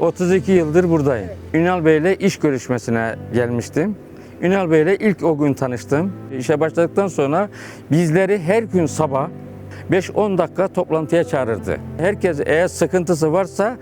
32 yıldır buradayım. Ünal Bey ile iş görüşmesine gelmiştim. Ünal Bey ile ilk o gün tanıştım. İşe başladıktan sonra bizleri her gün sabah 5-10 dakika toplantıya çağırırdı. Herkes eğer sıkıntısı varsa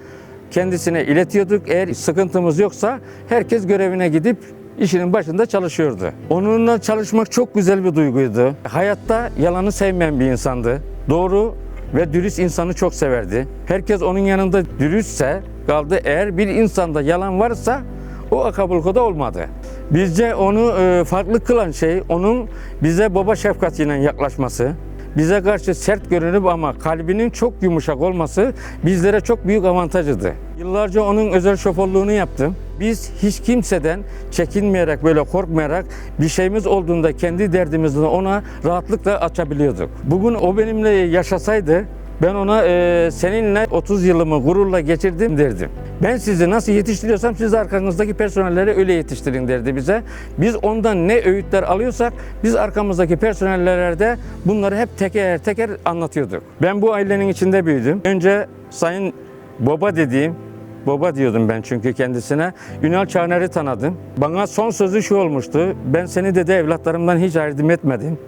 kendisine iletiyorduk. Eğer sıkıntımız yoksa herkes görevine gidip işinin başında çalışıyordu. Onunla çalışmak çok güzel bir duyguydu. Hayatta yalanı sevmeyen bir insandı. Doğru ve dürüst insanı çok severdi. Herkes onun yanında dürüstse kaldı. Eğer bir insanda yalan varsa o Akapulko'da olmadı. Bizce onu e, farklı kılan şey onun bize baba şefkatiyle yaklaşması. Bize karşı sert görünüp ama kalbinin çok yumuşak olması bizlere çok büyük avantajıydı. Yıllarca onun özel şoförlüğünü yaptım. Biz hiç kimseden çekinmeyerek böyle korkmayarak bir şeyimiz olduğunda kendi derdimizi ona rahatlıkla açabiliyorduk. Bugün o benimle yaşasaydı ben ona e, seninle 30 yılımı gururla geçirdim derdim. Ben sizi nasıl yetiştiriyorsam siz arkanızdaki personelleri öyle yetiştirin derdi bize. Biz ondan ne öğütler alıyorsak biz arkamızdaki personellere de bunları hep teker teker anlatıyorduk. Ben bu ailenin içinde büyüdüm. Önce Sayın Baba dediğim Baba diyordum ben çünkü kendisine. Ünal Çağner'i tanıdım. Bana son sözü şu olmuştu. Ben seni dedi evlatlarımdan hiç ayırdım etmedim.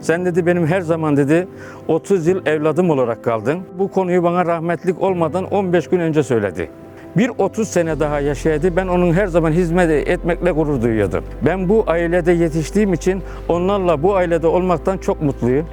Sen dedi benim her zaman dedi 30 yıl evladım olarak kaldın. Bu konuyu bana rahmetlik olmadan 15 gün önce söyledi. Bir 30 sene daha yaşayadı. Ben onun her zaman hizmet etmekle gurur duyuyordum. Ben bu ailede yetiştiğim için onlarla bu ailede olmaktan çok mutluyum.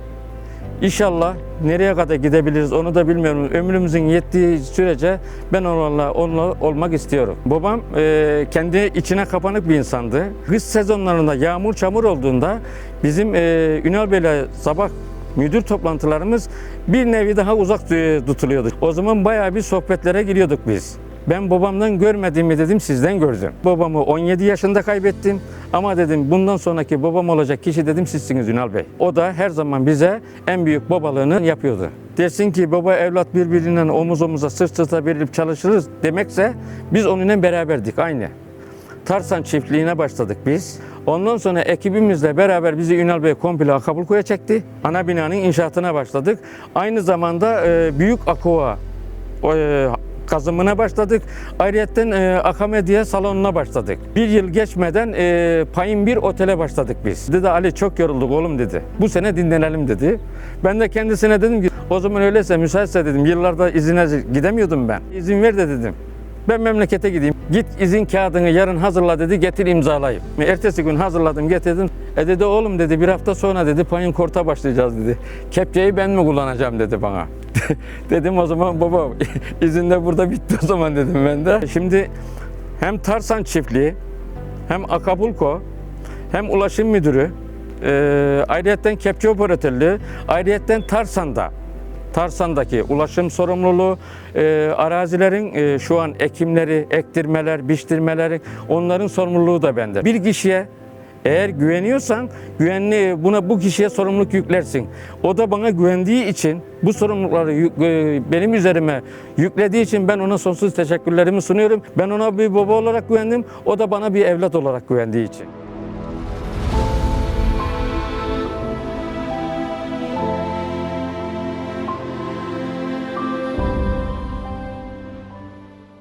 İnşallah nereye kadar gidebiliriz onu da bilmiyorum. Ömrümüzün yettiği sürece ben onunla, onunla olmak istiyorum. Babam e, kendi içine kapanık bir insandı. Kış sezonlarında yağmur çamur olduğunda bizim e, Ünal Bey'le sabah müdür toplantılarımız bir nevi daha uzak tutuluyordu. O zaman bayağı bir sohbetlere giriyorduk biz. Ben babamdan görmediğimi dedim sizden gördüm. Babamı 17 yaşında kaybettim ama dedim bundan sonraki babam olacak kişi dedim sizsiniz Ünal Bey. O da her zaman bize en büyük babalığını yapıyordu. Dersin ki baba evlat birbirinden omuz omuza sırt sırta verilip çalışırız demekse biz onunla beraberdik aynı. Tarsan çiftliğine başladık biz. Ondan sonra ekibimizle beraber bizi Ünal Bey komple Akapulko'ya çekti. Ana binanın inşaatına başladık. Aynı zamanda e, Büyük Akova kazımına başladık. Ayrıyeten e, Akamediye salonuna başladık. Bir yıl geçmeden e, payın bir otele başladık biz. Dedi Ali çok yorulduk oğlum dedi. Bu sene dinlenelim dedi. Ben de kendisine dedim ki o zaman öyleyse müsaitse dedim. Yıllarda izine gidemiyordum ben. İzin ver de dedim. Ben memlekete gideyim. Git izin kağıdını yarın hazırla dedi getir imzalayayım. Ertesi gün hazırladım getirdim. E dedi oğlum dedi bir hafta sonra dedi payın korta başlayacağız dedi. Kepçeyi ben mi kullanacağım dedi bana. dedim o zaman baba izin de burada bitti o zaman dedim ben de. Şimdi hem Tarsan çiftliği hem Akapulko hem ulaşım müdürü e, ayrıyetten kepçe operatörlüğü ayrıyetten Tarsan'da Tarsan'daki ulaşım sorumluluğu, e, arazilerin e, şu an ekimleri, ektirmeler, biçtirmeleri onların sorumluluğu da bende. Bir kişiye eğer güveniyorsan güvenli buna bu kişiye sorumluluk yüklersin. O da bana güvendiği için bu sorumlulukları yük- e, benim üzerime yüklediği için ben ona sonsuz teşekkürlerimi sunuyorum. Ben ona bir baba olarak güvendim. O da bana bir evlat olarak güvendiği için.